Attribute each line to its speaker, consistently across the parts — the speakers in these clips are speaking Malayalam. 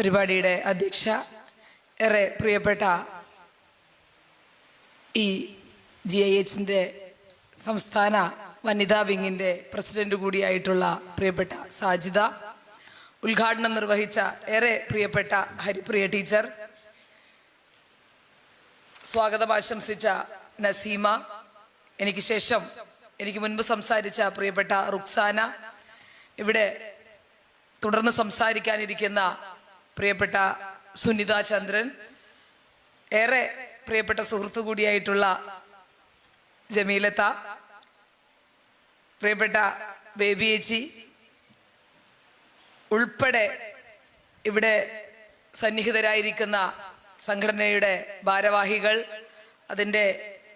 Speaker 1: പരിപാടിയുടെ അധ്യക്ഷ ഏറെ പ്രിയപ്പെട്ട ഈ ജി ഐ എച്ചിന്റെ സംസ്ഥാന വനിതാ വിങ്ങിന്റെ പ്രസിഡന്റ് കൂടിയായിട്ടുള്ള പ്രിയപ്പെട്ട സാജിദ ഉദ്ഘാടനം നിർവഹിച്ച ഏറെ പ്രിയപ്പെട്ട ഹരിപ്രിയ ടീച്ചർ സ്വാഗതം ആശംസിച്ച നസീമ എനിക്ക് ശേഷം എനിക്ക് മുൻപ് സംസാരിച്ച പ്രിയപ്പെട്ട റുക്സാന ഇവിടെ തുടർന്ന് സംസാരിക്കാനിരിക്കുന്ന പ്രിയപ്പെട്ട സുനിത ചന്ദ്രൻ ഏറെ പ്രിയപ്പെട്ട സുഹൃത്തു കൂടിയായിട്ടുള്ള ജമീലത്ത പ്രിയപ്പെട്ട ബേബി ചേച്ചി ഉൾപ്പെടെ ഇവിടെ സന്നിഹിതരായിരിക്കുന്ന സംഘടനയുടെ ഭാരവാഹികൾ അതിന്റെ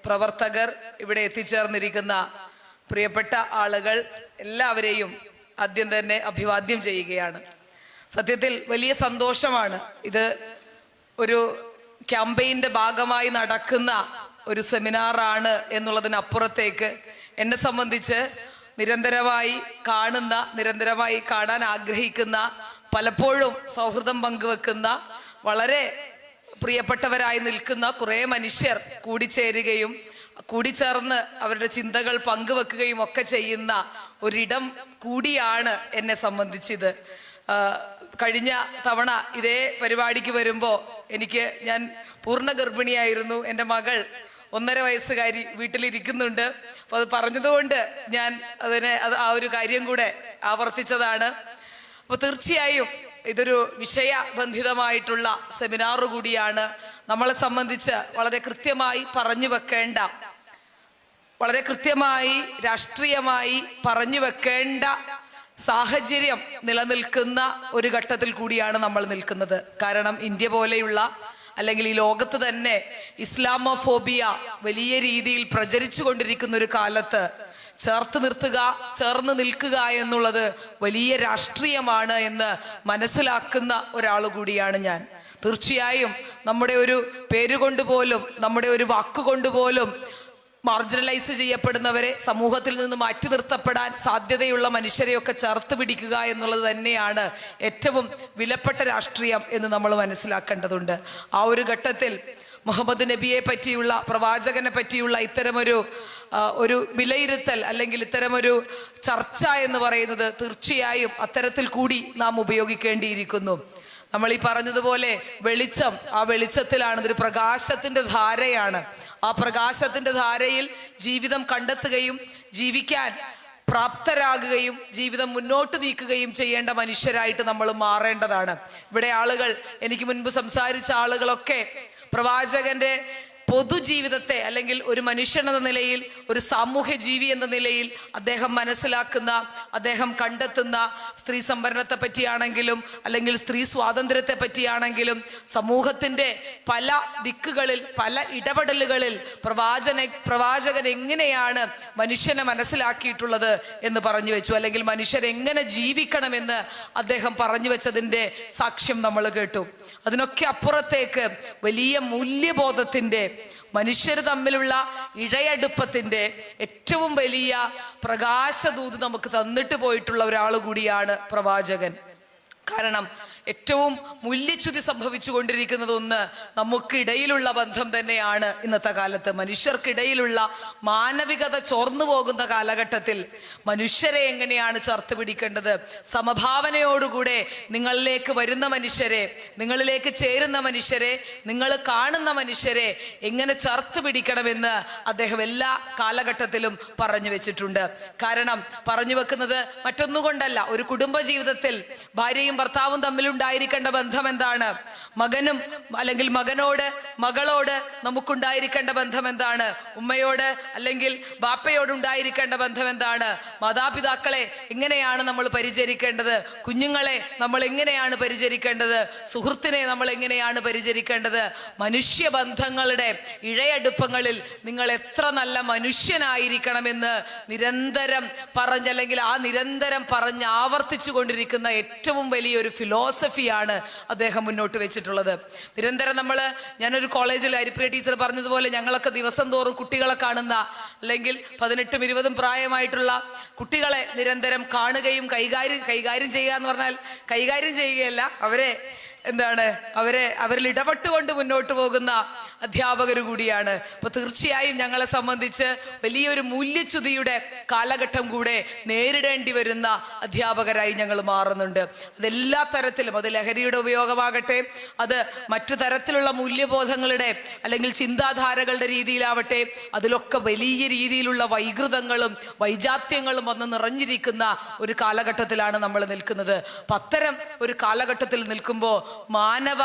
Speaker 1: പ്രവർത്തകർ ഇവിടെ എത്തിച്ചേർന്നിരിക്കുന്ന പ്രിയപ്പെട്ട ആളുകൾ എല്ലാവരെയും ആദ്യം തന്നെ അഭിവാദ്യം ചെയ്യുകയാണ്. സത്യത്തിൽ വലിയ സന്തോഷമാണ്. ഇത് ഒരു ക്യാമ്പയിന്റെ ഭാഗമായി നടക്കുന്ന ഒരു സെമിനാറാണ് എന്നുള്ളതിനപ്പുറത്തേക്ക് എന്നെ സംബന്ധിച്ച് നിരന്തരമായി കാണുന്ന നിരന്തരമായി കാണാൻ ആഗ്രഹിക്കുന്ന പലപ്പോഴും സൗഹൃദം പങ്കുവെക്കുന്ന വളരെ പ്രിയപ്പെട്ടവരായി നിൽക്കുന്ന കുറേ മനുഷ്യർ കൂടിച്ചേരുകയും കൂടിച്ചേർന്ന് അവരുടെ ചിന്തകൾ പങ്കുവെക്കുകയും ഒക്കെ ചെയ്യുന്ന ഒരിടം കൂടിയാണ് എന്നെ സംബന്ധിച്ചിത് കഴിഞ്ഞ തവണ ഇതേ പരിപാടിക്ക് വരുമ്പോൾ എനിക്ക് ഞാൻ പൂർണ ഗർഭിണിയായിരുന്നു. എന്റെ മകൾ ഒന്നര വയസ്സുകാരി വീട്ടിലിരിക്കുന്നുണ്ട്. അപ്പോൾ അത് പറഞ്ഞതുകൊണ്ട് ഞാൻ അതിനെ അത് ആ ഒരു കാര്യം കൂടെ ആവർത്തിച്ചതാണ്. അപ്പോൾ തീർച്ചയായും ഇതൊരു വിഷയബന്ധിതമായിട്ടുള്ള സെമിനാർ കൂടിയാണ്. നമ്മളെ സംബന്ധിച്ച് വളരെ കൃത്യമായി പറഞ്ഞു വെക്കേണ്ട വളരെ കൃത്യമായി രാഷ്ട്രീയമായി പറഞ്ഞു വെക്കേണ്ട സാഹചര്യം നിലനിൽക്കുന്ന ഒരു ഘട്ടത്തിൽ കൂടിയാണ് നമ്മൾ നിൽക്കുന്നത്. കാരണം ഇന്ത്യ പോലെയുള്ള അല്ലെങ്കിൽ ഈ ലോകത്ത് തന്നെ ഇസ്ലാമോഫോബിയ വലിയ രീതിയിൽ പ്രചരിച്ചു കൊണ്ടിരിക്കുന്ന ഒരു കാലത്ത് ചേർത്ത് നിർത്തുക ചേർന്ന് നിൽക്കുക എന്നുള്ളത് വലിയ രാഷ്ട്രീയമാണ് എന്ന് മനസ്സിലാക്കുന്ന ഒരാൾ കൂടിയാണ് ഞാൻ. തീർച്ചയായും നമ്മുടെ ഒരു പേരുകൊണ്ട് പോലും നമ്മുടെ ഒരു വാക്കുകൊണ്ട് പോലും മാർജിനലൈസ് ചെയ്യപ്പെടുന്നവരെ സമൂഹത്തിൽ നിന്ന് മാറ്റി നിർത്തപ്പെടാൻ സാധ്യതയുള്ള മനുഷ്യരെയൊക്കെ ചേർത്ത് പിടിക്കുക എന്നുള്ളത് തന്നെയാണ് ഏറ്റവും വിലപ്പെട്ട രാഷ്ട്രീയം എന്ന് നമ്മൾ മനസ്സിലാക്കേണ്ടതുണ്ട്. ആ ഒരു ഘട്ടത്തിൽ മുഹമ്മദ് നബിയെ പറ്റിയുള്ള പ്രവാചകനെ പറ്റിയുള്ള ഇത്തരമൊരു ഒരു വിലയിരുത്തൽ അല്ലെങ്കിൽ ഇത്തരമൊരു ചർച്ച എന്ന് പറയുന്നത് തീർച്ചയായും അത്തരത്തിൽ കൂടി നാം ഉപയോഗിക്കേണ്ടിയിരിക്കുന്നു. നമ്മൾ ഈ പറഞ്ഞതുപോലെ വെളിച്ചം ആ വെളിച്ചത്തിലാണ് ഇതൊരു പ്രകാശത്തിന്റെ ധാരയാണ്. ആ പ്രകാശത്തിന്റെ ധാരയിൽ ജീവിതം കണ്ടെത്തുകയും ജീവിക്കാൻ പ്രാപ്തരാകുകയും ജീവിതം മുന്നോട്ട് നീക്കുകയും ചെയ്യേണ്ട മനുഷ്യരായിട്ട് നമ്മൾ മാറേണ്ടതാണ്. ഇവിടെ ആളുകൾ എനിക്ക് മുൻപ് സംസാരിച്ച ആളുകളൊക്കെ പ്രവാചകന്റെ പൊതുജീവിതത്തെ അല്ലെങ്കിൽ ഒരു മനുഷ്യൻ എന്ന നിലയിൽ ഒരു സാമൂഹ്യ ജീവി എന്ന നിലയിൽ അദ്ദേഹം മനസ്സിലാക്കുന്ന അദ്ദേഹം കണ്ടെത്തുന്ന സ്ത്രീ സംവരണത്തെ പറ്റിയാണെങ്കിലും അല്ലെങ്കിൽ സ്ത്രീ സ്വാതന്ത്ര്യത്തെ പറ്റിയാണെങ്കിലും സമൂഹത്തിന്റെ പല ദിക്കുകളിൽ പല ഇടപെടലുകളിൽ പ്രവാചന പ്രവാചകൻ എങ്ങനെയാണ് മനുഷ്യനെ മനസ്സിലാക്കിയിട്ടുള്ളത് എന്ന് പറഞ്ഞു വെച്ചു. അല്ലെങ്കിൽ മനുഷ്യൻ എങ്ങനെ ജീവിക്കണമെന്ന് അദ്ദേഹം പറഞ്ഞു വെച്ചതിന്റെ സാക്ഷ്യം നമ്മൾ കേട്ടു. അതിനൊക്കെ അപ്പുറത്തേക്ക് വലിയ മൂല്യബോധത്തിന്റെ മനുഷ്യർ തമ്മിലുള്ള ഇഴയടുപ്പത്തിന്റെ ഏറ്റവും വലിയ പ്രകാശദൂത് നമുക്ക് തന്നിട്ട് പോയിട്ടുള്ള ഒരാൾ കൂടിയാണ് പ്രവാചകൻ. കാരണം ഏറ്റവും മൂല്യച്യുതി സംഭവിച്ചു കൊണ്ടിരിക്കുന്നത് ഒന്ന് നമുക്കിടയിലുള്ള ബന്ധം തന്നെയാണ് ഇന്നത്തെ കാലത്ത്. മനുഷ്യർക്കിടയിലുള്ള മാനവികത ചോർന്നു പോകുന്ന കാലഘട്ടത്തിൽ മനുഷ്യരെ എങ്ങനെയാണ് ചേർത്ത് പിടിക്കേണ്ടത്? സമഭാവനയോടുകൂടെ നിങ്ങളിലേക്ക് വരുന്ന മനുഷ്യരെ നിങ്ങളിലേക്ക് ചേരുന്ന മനുഷ്യരെ നിങ്ങൾ കാണുന്ന മനുഷ്യരെ എങ്ങനെ ചേർത്ത് പിടിക്കണമെന്ന് അദ്ദേഹം എല്ലാ കാലഘട്ടത്തിലും പറഞ്ഞു വെച്ചിട്ടുണ്ട്. കാരണം പറഞ്ഞു വെക്കുന്നത് മറ്റൊന്നുകൊണ്ടല്ല ഒരു കുടുംബ ജീവിതത്തിൽ ഭാര്യയും ഭർത്താവും തമ്മിലുണ്ടായിരിക്കേണ്ട ബന്ധം എന്താണ്? മകനും അല്ലെങ്കിൽ മകനോട് മകളോട് നമുക്കുണ്ടായിരിക്കേണ്ട ബന്ധം എന്താണ്? ഉമ്മയോട് അല്ലെങ്കിൽ ബാപ്പയോട് ഉണ്ടായിരിക്കേണ്ട ബന്ധം എന്താണ്? മാതാപിതാക്കളെ എങ്ങനെയാണ് നമ്മൾ പരിചരിക്കേണ്ടത്? കുഞ്ഞുങ്ങളെ നമ്മൾ എങ്ങനെയാണ് പരിചരിക്കേണ്ടത്? സുഹൃത്തിനെ നമ്മൾ എങ്ങനെയാണ് പരിചരിക്കേണ്ടത്? മനുഷ്യബന്ധങ്ങളുടെ ഇഴയടുപ്പങ്ങളിൽ നിങ്ങൾ എത്ര നല്ല മനുഷ്യനായിരിക്കണമെന്ന് നിരന്തരം പറഞ്ഞല്ലെങ്കിൽ ആ നിരന്തരം പറഞ്ഞ് ആവർത്തിച്ചു കൊണ്ടിരിക്കുന്ന ഏറ്റവും വലിയൊരു ഫിലോസഫിയാണ് അദ്ദേഹം മുന്നോട്ട് വെച്ചിട്ടുള്ളത്. നിരന്തരം നമ്മൾ ഞാനൊരു കോളേജിൽ ഹരിപ്രിയ ടീച്ചർ പറഞ്ഞതുപോലെ ഞങ്ങളൊക്കെ ദിവസം തോറും കുട്ടികളെ കാണുന്ന അല്ലെങ്കിൽ പതിനെട്ടും ഇരുപതും പ്രായമായിട്ടുള്ള കുട്ടികളെ നിരന്തരം കാണുകയും കൈകാര്യം കൈകാര്യം ചെയ്യുക എന്ന് പറഞ്ഞാൽ കൈകാര്യം ചെയ്യുകയല്ല അവരെ എന്താണ്? അവരെ അവരിൽ ഇടപെട്ടുകൊണ്ട് മുന്നോട്ട് പോകുന്ന അധ്യാപകർ കൂടിയാണ്. അപ്പൊ തീർച്ചയായും ഞങ്ങളെ സംബന്ധിച്ച് വലിയൊരു മൂല്യച്യുതിയുടെ കാലഘട്ടം കൂടെ നേരിടേണ്ടി വരുന്ന അധ്യാപകരായി ഞങ്ങൾ മാറുന്നുണ്ട്. അതെല്ലാ തരത്തിലും അത് ലഹരിയുടെ ഉപയോഗമാകട്ടെ അത് മറ്റു തരത്തിലുള്ള മൂല്യബോധങ്ങളുടെ അല്ലെങ്കിൽ ചിന്താധാരകളുടെ രീതിയിലാവട്ടെ അതിലൊക്കെ വലിയ രീതിയിലുള്ള വൈകൃതങ്ങളും വൈജാത്യങ്ങളും വന്ന് നിറഞ്ഞിരിക്കുന്ന ഒരു കാലഘട്ടത്തിലാണ് നമ്മൾ നിൽക്കുന്നത്. അപ്പൊ അത്തരം ഒരു കാലഘട്ടത്തിൽ നിൽക്കുമ്പോൾ മാനവ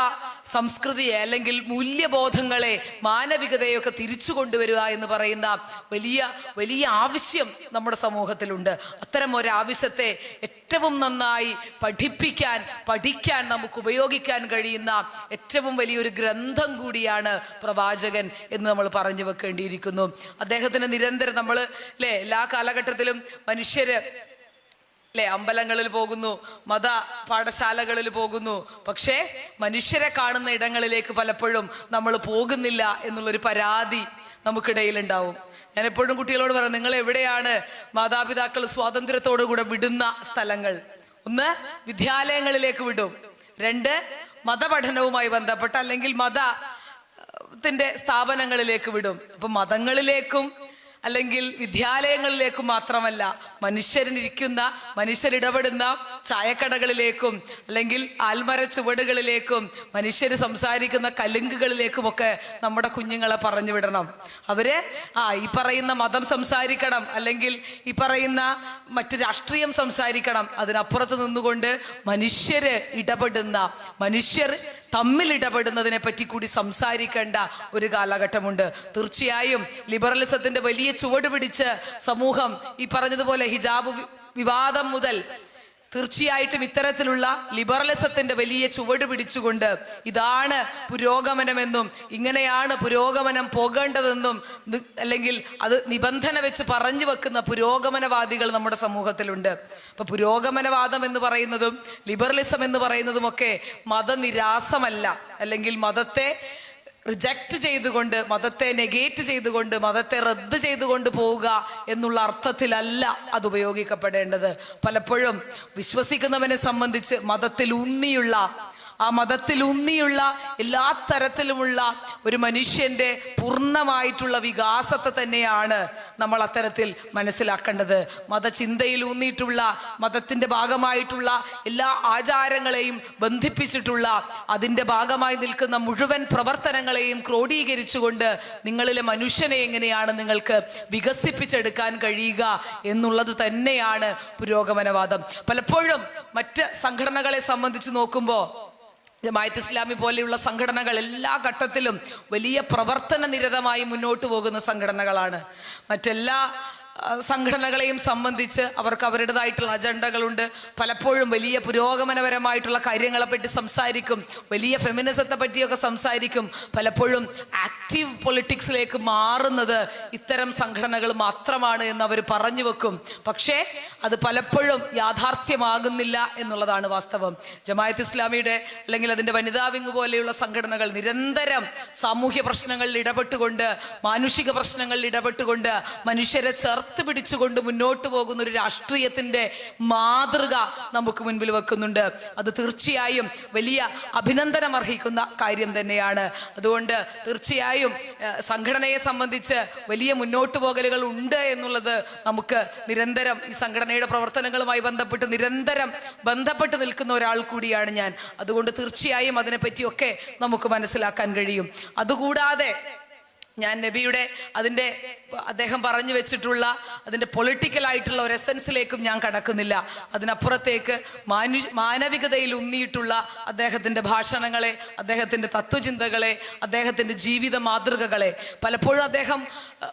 Speaker 1: സംസ്കൃതിയെ അല്ലെങ്കിൽ മൂല്യബോധങ്ങളെ മാനവികതയൊക്കെ തിരിച്ചു കൊണ്ടുവരിക എന്ന് പറയുന്ന വലിയ വലിയ ആവശ്യം നമ്മുടെ സമൂഹത്തിലുണ്ട്. അത്തരം ഒരു ആവശ്യത്തെ ഏറ്റവും നന്നായി പഠിപ്പിക്കാൻ പഠിക്കാൻ നമുക്ക് ഉപയോഗിക്കാൻ കഴിയുന്ന ഏറ്റവും വലിയൊരു ഗ്രന്ഥം കൂടിയാണ് പ്രവാചകൻ എന്ന് നമ്മൾ പറഞ്ഞു വെക്കേണ്ടിയിരിക്കുന്നു. അദ്ദേഹത്തിന് നിരന്തരം നമ്മൾ അല്ലേ എല്ലാ കാലഘട്ടത്തിലും മനുഷ്യര് അല്ലെ അമ്പലങ്ങളിൽ പോകുന്നു മത പാഠശാലകളിൽ പോകുന്നു. പക്ഷേ മനുഷ്യരെ കാണുന്ന ഇടങ്ങളിലേക്ക് പലപ്പോഴും നമ്മൾ പോകുന്നില്ല എന്നുള്ളൊരു പരാതി നമുക്കിടയിൽ ഉണ്ടാവും ഞാൻ എപ്പോഴും കുട്ടികളോട് പറയാം നിങ്ങൾ എവിടെയാണ് മാതാപിതാക്കൾ സ്വാതന്ത്ര്യത്തോടു കൂടെ വിടുന്ന സ്ഥലങ്ങൾ? ഒന്ന് വിദ്യാലയങ്ങളിലേക്ക് വിടും. രണ്ട് മതപഠനവുമായി ബന്ധപ്പെട്ട അല്ലെങ്കിൽ മതത്തിന്റെ സ്ഥാപനങ്ങളിലേക്ക് വിടും. അപ്പൊ മതങ്ങളിലേക്കും അല്ലെങ്കിൽ വിദ്യാലയങ്ങളിലേക്കും മാത്രമല്ല മനുഷ്യരിരിക്കുന്ന മനുഷ്യരിടപെടുന്ന ചായക്കടകളിലേക്കും അല്ലെങ്കിൽ ആൽമര ചുവടുകളിലേക്കും മനുഷ്യർ സംസാരിക്കുന്ന കലുങ്കുകളിലേക്കുമൊക്കെ നമ്മുടെ കുഞ്ഞുങ്ങളെ പറഞ്ഞു വിടണം. അവരെ ആ ഈ പറയുന്ന മതം സംസാരിക്കണം അല്ലെങ്കിൽ ഈ പറയുന്ന മറ്റു രാഷ്ട്രീയം സംസാരിക്കണം. അതിനപ്പുറത്ത് നിന്നുകൊണ്ട് മനുഷ്യര് ഇടപെടുന്ന മനുഷ്യർ തമ്മിൽ ഇടപെടുന്നതിനെ പറ്റി കൂടി സംസാരിക്കേണ്ട ഒരു കാലഘട്ടമുണ്ട്. തീർച്ചയായും ലിബറലിസത്തിന്റെ വലിയ ചുവട് പിടിച്ച് സമൂഹം ഈ പറഞ്ഞതുപോലെ ഹിജാബ് വിവാദം മുതൽ തീർച്ചയായിട്ടും ഇത്തരത്തിലുള്ള ലിബറലിസത്തിന്റെ വലിയ ചുവട് പിടിച്ചുകൊണ്ട് ഇതാണ് പുരോഗമനമെന്നും ഇങ്ങനെയാണ് പുരോഗമനം പോകേണ്ടതെന്നും അല്ലെങ്കിൽ അത് നിബന്ധന വെച്ച് പറഞ്ഞു വെക്കുന്ന പുരോഗമനവാദികൾ നമ്മുടെ സമൂഹത്തിലുണ്ട്. അപ്പൊ പുരോഗമനവാദം എന്ന് പറയുന്നതും ലിബറലിസം എന്ന് പറയുന്നതും ഒക്കെ മതനിരാസമല്ല. അല്ലെങ്കിൽ മതത്തെ റിജക്റ്റ് ചെയ്തുകൊണ്ട് മതത്തെ നെഗേറ്റ് ചെയ്തുകൊണ്ട് മതത്തെ റദ്ദ് ചെയ്തുകൊണ്ട് പോവുക എന്നുള്ള അർത്ഥത്തിലല്ല അത് ഉപയോഗിക്കപ്പെടേണ്ടത്. പലപ്പോഴും വിശ്വസിക്കുന്നവനെ സംബന്ധിച്ച് മതത്തിൽ ഊന്നിയുള്ള ആ മതത്തിൽ ഉന്നിയുള്ള എല്ലാ തരത്തിലുമുള്ള ഒരു മനുഷ്യന്റെ പൂർണമായിട്ടുള്ള വികാസത്തെ തന്നെയാണ് നമ്മൾ അത്തരത്തിൽ മനസ്സിലാക്കേണ്ടത്. മതചിന്തയിൽ ഊന്നിയിട്ടുള്ള മതത്തിന്റെ ഭാഗമായിട്ടുള്ള എല്ലാ ആചാരങ്ങളെയും ബന്ധിപ്പിച്ചിട്ടുള്ള അതിന്റെ ഭാഗമായി നിൽക്കുന്ന മുഴുവൻ പ്രവർത്തനങ്ങളെയും ക്രോഡീകരിച്ചുകൊണ്ട് നിങ്ങളിലെ മനുഷ്യനെ എങ്ങനെയാണ് നിങ്ങൾക്ക് വികസിപ്പിച്ചെടുക്കാൻ കഴിയുക എന്നുള്ളത് തന്നെയാണ് പുരോഗമനവാദം. പലപ്പോഴും മറ്റ് സംഘടനകളെ സംബന്ധിച്ച് നോക്കുമ്പോൾ ജമായത്ത് ഇസ്ലാമി പോലെയുള്ള സംഘടനകൾ എല്ലാ ഘട്ടത്തിലും വലിയ പ്രവർത്തന നിരതമായി മുന്നോട്ട് പോകുന്ന സംഘടനകളാണ്. മറ്റെല്ലാ സംഘടനകളെയും സംബന്ധിച്ച് അവർക്ക് അവരുടേതായിട്ടുള്ള അജണ്ടകളുണ്ട്. പലപ്പോഴും വലിയ പുരോഗമനപരമായിട്ടുള്ള കാര്യങ്ങളെ പറ്റി സംസാരിക്കും. വലിയ ഫെമിനിസത്തെ പറ്റിയൊക്കെ സംസാരിക്കും. പലപ്പോഴും ആക്റ്റീവ് പൊളിറ്റിക്സിലേക്ക് മാറുന്നത് ഇത്തരം സംഘടനകൾ മാത്രമാണ് എന്ന് അവർ പറഞ്ഞു വെക്കും. പക്ഷേ അത് പലപ്പോഴും യാഥാർത്ഥ്യമാകുന്നില്ല എന്നുള്ളതാണ് വാസ്തവം. ജമായത്ത് ഇസ്ലാമിയുടെ അല്ലെങ്കിൽ അതിന്റെ വനിതാ വിങ് പോലെയുള്ള സംഘടനകൾ നിരന്തരം സാമൂഹ്യ പ്രശ്നങ്ങളിൽ ഇടപെട്ടുകൊണ്ട് മാനുഷിക പ്രശ്നങ്ങളിൽ ഇടപെട്ടുകൊണ്ട് മനുഷ്യരെ ചേർത്ത് പിടിച്ചുകൊണ്ട് മുന്നോട്ട് പോകുന്ന ഒരു രാഷ്ട്രീയത്തിന്റെ മാതൃക നമുക്ക് മുൻപിൽ വെക്കുന്നുണ്ട്. അത് തീർച്ചയായും വലിയ അഭിനന്ദനം അർഹിക്കുന്ന കാര്യം തന്നെയാണ്. അതുകൊണ്ട് തീർച്ചയായും സംഘടനയെ സംബന്ധിച്ച് വലിയ മുന്നോട്ട് പോകലുകൾ ഉണ്ട് എന്നുള്ളത് നമുക്ക് നിരന്തരം ഈ സംഘടനയുടെ പ്രവർത്തനങ്ങളുമായി ബന്ധപ്പെട്ട് നിരന്തരം ബന്ധപ്പെട്ട് നിൽക്കുന്ന ഒരാൾ കൂടിയാണ് ഞാൻ. അതുകൊണ്ട് തീർച്ചയായും അതിനെപ്പറ്റിയൊക്കെ നമുക്ക് മനസ്സിലാക്കാൻ കഴിയും. അതുകൂടാതെ ഞാൻ നബിയുടെ അതിന്റെ അദ്ദേഹം പറഞ്ഞു വെച്ചിട്ടുള്ള അതിന്റെ പൊളിറ്റിക്കൽ ആയിട്ടുള്ള ഒരു എസെൻസിലേക്കും ഞാൻ കടക്കുന്നില്ല. അതിനപ്പുറത്തേക്ക് മാനു മാനവികതയിൽ ഉന്നിയിട്ടുള്ള അദ്ദേഹത്തിന്റെ ഭാഷണങ്ങളെ അദ്ദേഹത്തിന്റെ തത്വചിന്തകളെ അദ്ദേഹത്തിന്റെ ജീവിത മാതൃകകളെ പലപ്പോഴും അദ്ദേഹം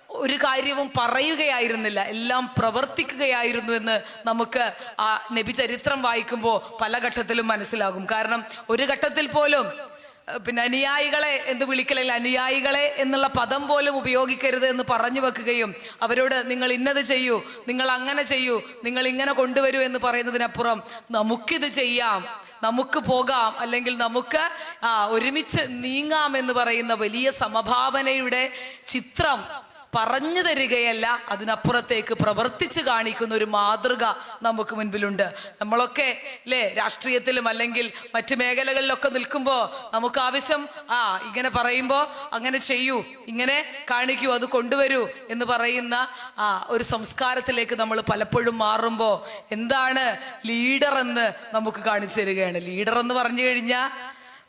Speaker 1: ഒരു കാര്യവും പറയുകയായിരുന്നില്ല. എല്ലാം പ്രവർത്തിക്കുകയായിരുന്നു എന്ന് നമുക്ക് ആ നബി ചരിത്രം വായിക്കുമ്പോൾ പല ഘട്ടത്തിലും മനസ്സിലാകും. കാരണം ഒരു ഘട്ടത്തിൽ പോലും പിന്നെ അനുയായികളെ എന്ന് വിളിക്കലല്ല അനുയായികളെ എന്നുള്ള പദം പോലും ഉപയോഗിക്കരുത് എന്ന് പറഞ്ഞു വെക്കുകയും അവരോട് നിങ്ങൾ ഇന്നത് ചെയ്യൂ നിങ്ങൾ അങ്ങനെ ചെയ്യൂ നിങ്ങൾ ഇങ്ങനെ കൊണ്ടുവരൂ എന്ന് പറയുന്നതിനപ്പുറം നമുക്കിത് ചെയ്യാം നമുക്ക് പോകാം അല്ലെങ്കിൽ നമുക്ക് ഒരുമിച്ച് നീങ്ങാം എന്ന് പറയുന്ന വലിയ സമഭാവനയുടെ ചിത്രം പറഞ്ഞു തരികയല്ല അതിനപ്പുറത്തേക്ക് പ്രവർത്തിച്ച് കാണിക്കുന്ന ഒരു മാതൃക നമുക്ക് മുൻപിലുണ്ട്. നമ്മളൊക്കെ അല്ലേ രാഷ്ട്രീയത്തിലും അല്ലെങ്കിൽ മറ്റ് മേഖലകളിലൊക്കെ നിൽക്കുമ്പോൾ നമുക്ക് ആവശ്യം ആ ഇങ്ങനെ പറയുമ്പോൾ അങ്ങനെ ചെയ്യൂ ഇങ്ങനെ കാണിക്കൂ അത് കൊണ്ടുവരൂ എന്ന് പറയുന്ന ആ ഒരു സംസ്കാരത്തിലേക്ക് നമ്മൾ പലപ്പോഴും മാറുമ്പോൾ എന്താണ് ലീഡർ എന്ന് നമുക്ക് കാണിച്ചു തരികയാണ്. ലീഡർ എന്ന് പറഞ്ഞു കഴിഞ്ഞാൽ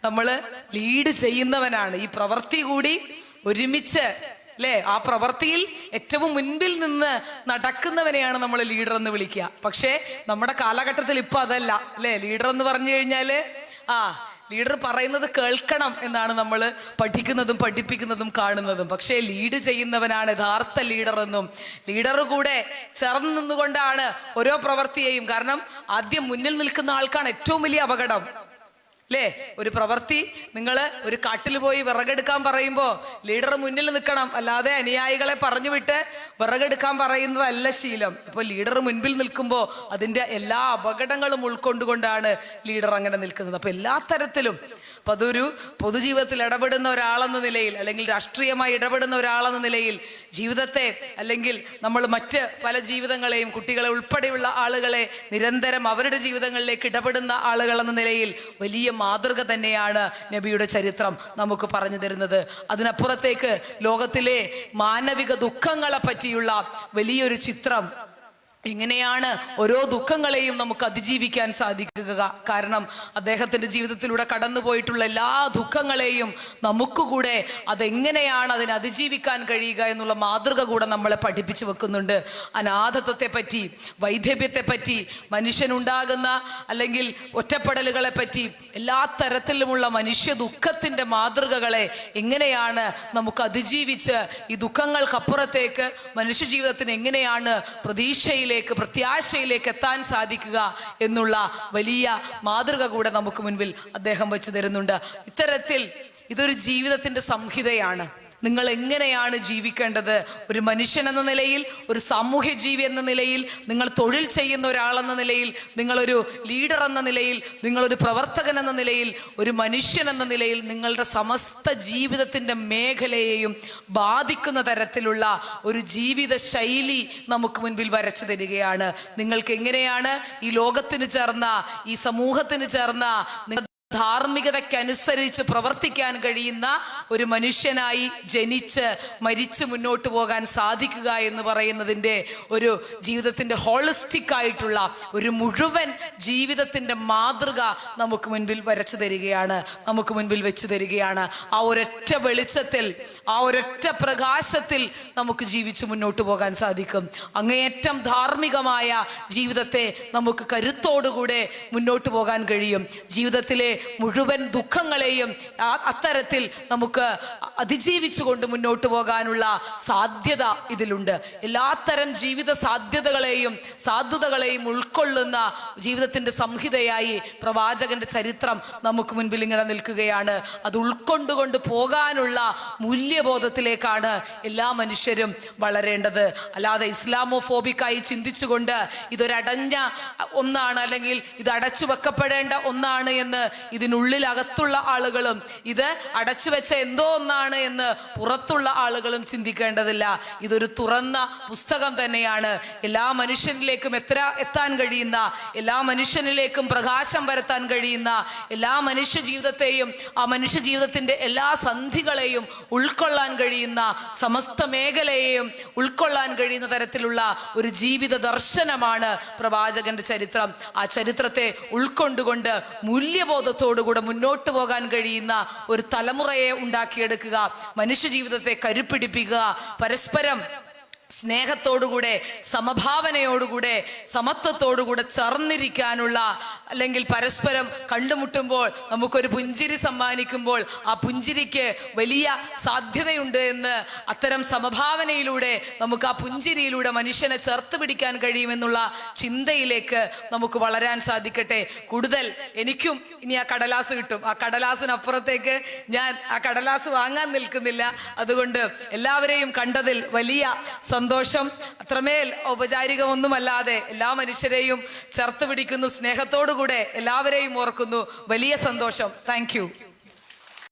Speaker 1: നമ്മൾ ലീഡ് ചെയ്യുന്നവനാണ്. ഈ പ്രവൃത്തി കൂടി ഒരുമിച്ച് അല്ലേ? ആ പ്രവൃത്തിയിൽ ഏറ്റവും മുൻപിൽ നിന്ന് നടക്കുന്നവനെയാണ് നമ്മൾ ലീഡർ എന്ന് വിളിക്കുക. പക്ഷേ നമ്മുടെ കാലഘട്ടത്തിൽ ഇപ്പൊ അതല്ല. അല്ലേ? ലീഡർ എന്ന് പറഞ്ഞു കഴിഞ്ഞാൽ ആ ലീഡർ പറയുന്നത് കേൾക്കണം എന്നാണ് നമ്മൾ പഠിക്കുന്നതും പഠിപ്പിക്കുന്നതും കാണുന്നതും. പക്ഷേ ലീഡ് ചെയ്യുന്നവനാണ് യഥാർത്ഥ ലീഡർ എന്നും. ലീഡർ കൂടെ ചേർന്ന് നിന്നുകൊണ്ടാണ് ഓരോ പ്രവൃത്തിയെയും. കാരണം ആദ്യം മുന്നിൽ നിൽക്കുന്ന ആൾക്കാണ് ഏറ്റവും വലിയ അപകടം. അല്ലേ ഒരു പ്രവൃത്തി നിങ്ങൾ ഒരു കാട്ടിൽ പോയി വിറകെടുക്കാൻ പറയുമ്പോൾ ലീഡർ മുന്നിൽ നിൽക്കണം. അല്ലാതെ അനുയായികളെ പറഞ്ഞു വിട്ട് വിറകെടുക്കാൻ പറയുന്നതല്ല ശീലം. ഇപ്പോൾ ലീഡർ മുൻപിൽ നിൽക്കുമ്പോൾ അതിന്റെ എല്ലാ അപകടങ്ങളും ഉൾക്കൊണ്ടുകൊണ്ടാണ് ലീഡർ അങ്ങനെ നിൽക്കുന്നത്. അപ്പോൾ എല്ലാ തരത്തിലും അപ്പൊ അതൊരു പൊതുജീവിതത്തിൽ ഇടപെടുന്ന ഒരാളെന്ന നിലയിൽ അല്ലെങ്കിൽ രാഷ്ട്രീയമായി ഇടപെടുന്ന ഒരാളെന്ന നിലയിൽ ജീവിതത്തെ അല്ലെങ്കിൽ നമ്മൾ മറ്റ് പല ജീവിതങ്ങളെയും കുട്ടികളെ ഉൾപ്പെടെയുള്ള ആളുകളെ നിരന്തരം അവരുടെ ജീവിതങ്ങളിലേക്ക് ഇടപെടുന്ന ആളുകൾ എന്ന നിലയിൽ വലിയ മാതൃക തന്നെയാണ് നബിയുടെ ചരിത്രം നമുക്ക് പറഞ്ഞു തരുന്നത്. അതിനപ്പുറത്തേക്ക് ലോകത്തിലെ മാനവിക ദുഃഖങ്ങളെ പറ്റിയുള്ള വലിയൊരു ചിത്രം എങ്ങനെയാണ് ഓരോ ദുഃഖങ്ങളെയും നമുക്ക് അതിജീവിക്കാൻ സാധിക്കുക? കാരണം അദ്ദേഹത്തിന്റെ ജീവിതത്തിലൂടെ കടന്നു പോയിട്ടുള്ള എല്ലാ ദുഃഖങ്ങളെയും നമുക്ക് കൂടെ അതെങ്ങനെയാണ് അതിനെ അതിജീവിക്കാൻ കഴിയുക എന്നുള്ള മാതൃക കൂടെ നമ്മളെ പഠിപ്പിച്ചു വെക്കുന്നുണ്ട്. അനാഥത്വത്തെ പറ്റി വൈധവ്യത്തെ പറ്റി മനുഷ്യനുണ്ടാകുന്ന അല്ലെങ്കിൽ ഒറ്റപ്പെടലുകളെ പറ്റി എല്ലാ തരത്തിലുമുള്ള മനുഷ്യ ദുഃഖത്തിന്റെ മാതൃകകളെ എങ്ങനെയാണ് നമുക്ക് അതിജീവിച്ച് ഈ ദുഃഖങ്ങൾക്കപ്പുറത്തേക്ക് മനുഷ്യ ജീവിതത്തിന് എങ്ങനെയാണ് പ്രതീക്ഷയിലേക്ക് പ്രത്യാശയിലേക്ക് എത്താൻ സാധിക്കുക എന്നുള്ള വലിയ മാതൃക കൂടെ നമുക്ക് മുൻപിൽ അദ്ദേഹം വെച്ച് തരുന്നുണ്ട്. ഇത്തരത്തിൽ ഇതൊരു ജീവിതത്തിന്റെ സംഹിതയാണ്. നിങ്ങൾ എങ്ങനെയാണ് ജീവിക്കേണ്ടത്? ഒരു മനുഷ്യൻ എന്ന നിലയിൽ ഒരു സാമൂഹ്യ ജീവി എന്ന നിലയിൽ നിങ്ങൾ തൊഴിൽ ചെയ്യുന്ന ഒരാളെന്ന നിലയിൽ നിങ്ങളൊരു ലീഡർ എന്ന നിലയിൽ നിങ്ങളൊരു പ്രവർത്തകൻ എന്ന നിലയിൽ ഒരു മനുഷ്യൻ എന്ന നിലയിൽ നിങ്ങളുടെ സമസ്ത ജീവിതത്തിന്റെ മേഖലയെയും ബാധിക്കുന്ന തരത്തിലുള്ള ഒരു ജീവിത ശൈലി നമുക്ക് മുൻപിൽ വരച്ചു തരികയാണ്. നിങ്ങൾക്ക് എങ്ങനെയാണ് ഈ ലോകത്തിന് ചേർന്ന ഈ സമൂഹത്തിന് ചേർന്ന ധാർമ്മികതയ്ക്കനുസരിച്ച് പ്രവർത്തിക്കാൻ കഴിയുന്ന ഒരു മനുഷ്യനായി ജനിച്ച് മരിച്ചു മുന്നോട്ട് പോകാൻ സാധിക്കുക എന്ന് പറയുന്നതിന്റെ ഒരു ജീവിതത്തിന്റെ ഹോളിസ്റ്റിക് ആയിട്ടുള്ള ഒരു മുഴുവൻ ജീവിതത്തിന്റെ മാതൃക നമുക്ക് മുൻപിൽ വരച്ചു തരികയാണ് നമുക്ക് മുൻപിൽ വെച്ചു തരികയാണ്. ആ ഒരൊറ്റ വെളിച്ചത്തിൽ ആ ഒരൊറ്റ പ്രകാശത്തിൽ നമുക്ക് ജീവിച്ച് മുന്നോട്ട് പോകാൻ സാധിക്കും. അങ്ങേയറ്റം ധാർമ്മികമായ ജീവിതത്തെ നമുക്ക് കരുത്തോടുകൂടെ മുന്നോട്ട് പോകാൻ കഴിയും. ജീവിതത്തിലെ മുഴുവൻ ദുഃഖങ്ങളെയും അത്തരത്തിൽ നമുക്ക് അതിജീവിച്ചുകൊണ്ട് മുന്നോട്ട് പോകാനുള്ള സാധ്യത ഇതിലുണ്ട്. എല്ലാത്തരം ജീവിത സാധ്യതകളെയും സാധ്യതകളെയും ഉൾക്കൊള്ളുന്ന ജീവിതത്തിന്റെ സംഹിതയായി പ്രവാചകന്റെ ചരിത്രം നമുക്ക് മുൻപിൽ ഇങ്ങനെ നിൽക്കുകയാണ്. അത് ഉൾക്കൊണ്ടുകൊണ്ട് പോകാനുള്ള മൂല്യബോധത്തിലേക്കാണ് എല്ലാ മനുഷ്യരും വളരേണ്ടത്. അല്ലാതെ ഇസ്ലാമോ ഫോബിക്കായി ചിന്തിച്ചുകൊണ്ട് ഇതൊരടഞ്ഞ ഒന്നാണ് അല്ലെങ്കിൽ ഇത് അടച്ചു വെക്കപ്പെടേണ്ട ഒന്നാണ് എന്ന് ഇതിനുള്ളിൽ അകത്തുള്ള ആളുകളും ഇത് അടച്ചു വെച്ച എന്തോ ഒന്നാണ് എന്ന് പുറത്തുള്ള ആളുകളും ചിന്തിക്കേണ്ടതില്ല. ഇതൊരു തുറന്ന പുസ്തകം തന്നെയാണ്. എല്ലാ മനുഷ്യനിലേക്കും എത്ര എത്താൻ കഴിയുന്ന എല്ലാ മനുഷ്യനിലേക്കും പ്രകാശം വരത്താൻ കഴിയുന്ന എല്ലാ മനുഷ്യ ജീവിതത്തെയും ആ മനുഷ്യ ജീവിതത്തിന്റെ എല്ലാ സന്ധികളെയും ഉൾക്കൊള്ളാൻ കഴിയുന്ന സമസ്ത മേഖലയെയും ഉൾക്കൊള്ളാൻ കഴിയുന്ന തരത്തിലുള്ള ഒരു ജീവിത ദർശനമാണ് പ്രവാചകന്റെ ചരിത്രം. ആ ചരിത്രത്തെ ഉൾക്കൊണ്ടുകൊണ്ട് മൂല്യബോധത്തോടുകൂടെ മുന്നോട്ട് പോകാൻ കഴിയുന്ന ഒരു തലമുറയെ ഉണ്ടാക്കിയെടുക്കുക മനുഷ്യ ജീവിതത്തെ കരുപ്പിടിപ്പിക്കുക പരസ്പരം സ്നേഹത്തോടുകൂടെ സമഭാവനയോടുകൂടെ സമത്വത്തോടുകൂടെ ചേർന്നിരിക്കാനുള്ള അല്ലെങ്കിൽ പരസ്പരം കണ്ടുമുട്ടുമ്പോൾ നമുക്കൊരു പുഞ്ചിരി സമ്മാനിക്കുമ്പോൾ ആ പുഞ്ചിരിക്ക് വലിയ സാധ്യതയുണ്ട് എന്ന് അത്തരം സമഭാവനയിലൂടെ നമുക്ക് ആ പുഞ്ചിരിയിലൂടെ മനുഷ്യനെ ചേർത്ത് പിടിക്കാൻ കഴിയുമെന്നുള്ള ചിന്തയിലേക്ക് നമുക്ക് വളരാൻ സാധിക്കട്ടെ. കൂടുതൽ എനിക്കും ഇനി ആ കടലാസ് കിട്ടും. ആ കടലാസിനപ്പുറത്തേക്ക് ഞാൻ ആ കടലാസ് വാങ്ങാൻ നിൽക്കുന്നില്ല. അതുകൊണ്ട് എല്ലാവരെയും കണ്ടതിൽ വലിയ സന്തോഷം. അത്രമേൽ ഔപചാരികമൊന്നുമല്ലാതെ എല്ലാ മനുഷ്യരെയും ചേർത്ത് പിടിക്കുന്നു. സ്നേഹത്തോടു കൂടെ എല്ലാവരെയും ഓർക്കുന്നു. വലിയ സന്തോഷം. താങ്ക്